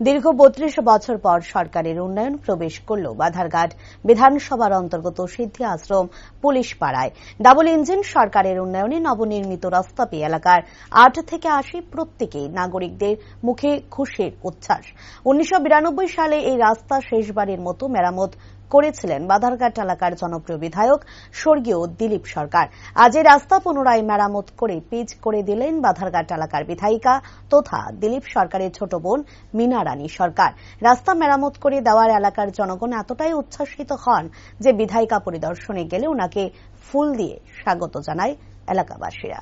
দীর্ঘ বত্রিশ বছর পর সরকারের উন্নয়ন প্রবেশ করল বাধারঘাট বিধানসভার অন্তর্গত সিদ্ধি আশ্রম পুলিশ পাড়ায়। ডাবল ইঞ্জিন সরকারের উন্নয়নে নবনির্মিত রাস্তাপি এলাকার আট থেকে আশি প্রত্যেকেই নাগরিকদের মুখে খুশির উচ্ছ্বাস। উনিশশো বিরানব্বই সালে এই রাস্তা শেষবারের মতো মেরামত করেছিলেন বাধারঘাট এলাকার জনপ্রিয় বিধায়ক স্বর্গীয় দিলীপ সরকার। আজ এই রাস্তা পুনরায় মেরামত করে পিচ করে দিলেন বাধারঘাট এলাকার বিধায়িকা তথা দিলীপ সরকারের ছোট বোন মিনা রানী সরকার। রাস্তা মেরামত করে দেওয়ার এলাকার জনগণ এতটাই উচ্ছ্বাসিত হন যে বিধায়িকা পরিদর্শনে গেলে ওনাকে ফুল দিয়ে স্বাগত জানায় এলাকাবাসীরা।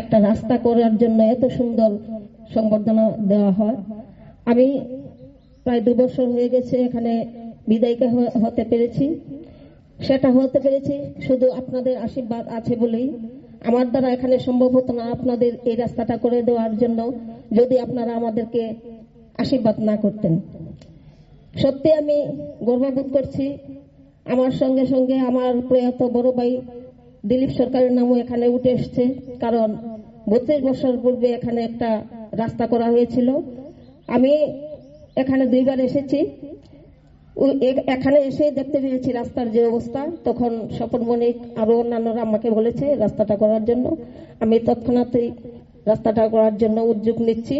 একটা রাস্তা করার জন্য এত সুন্দর সংবর্ধনা দেওয়া হয়। আমি প্রায় দু বছর হয়ে গেছে এখানে বিদায়িকা হতে পেরেছি। সেটা হতে পেরেছি, শুধু আপনাদের আশীর্বাদ আছে বলেই। আমার দ্বারা এখানে সম্ভব হতো না আপনাদের এই রাস্তাটা করে দেওয়ার জন্য, যদি আপনারা আমাদেরকে আশীর্বাদ না করতেন। সত্যি আমি গর্ববোধ করছি। আমার সঙ্গে সঙ্গে আমার প্রয়াত বড় ভাই দিলীপ সরকারের নামও এখানে উঠে এসছে, কারণ বত্রিশ বছর পূর্বে এখানে একটা রাস্তা করা হয়েছিল। আমি এখানে দুইবার এসেছি। এখানে এসে দেখতে পেয়েছি রাস্তার যে অবস্থা। তখন স্বপন মনিক আরও অন্যান্যরা আমাকে বলেছে রাস্তাটা করার জন্য। আমি তৎক্ষণাৎই রাস্তাটা করার জন্য উদ্যোগ নিচ্ছি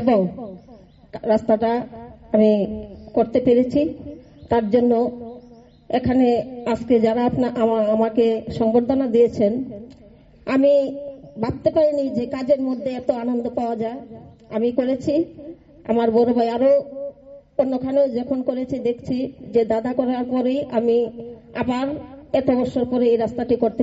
এবং রাস্তাটা আমি করতে পেরেছি। তার জন্য এখানে আজকে যারা আপনা আমাকে সংবর্ধনা দিয়েছেন, আমি ভাবতে পারিনি যে কাজের মধ্যে এত আনন্দ পাওয়া যায়। আমি করেছি। আমার বড় ভাই আরও অন্যখানেও যখন করেছি, দেখছি যে দাদা করার পরেই আমি আবার এত বছর পরে এই রাস্তাটি করতে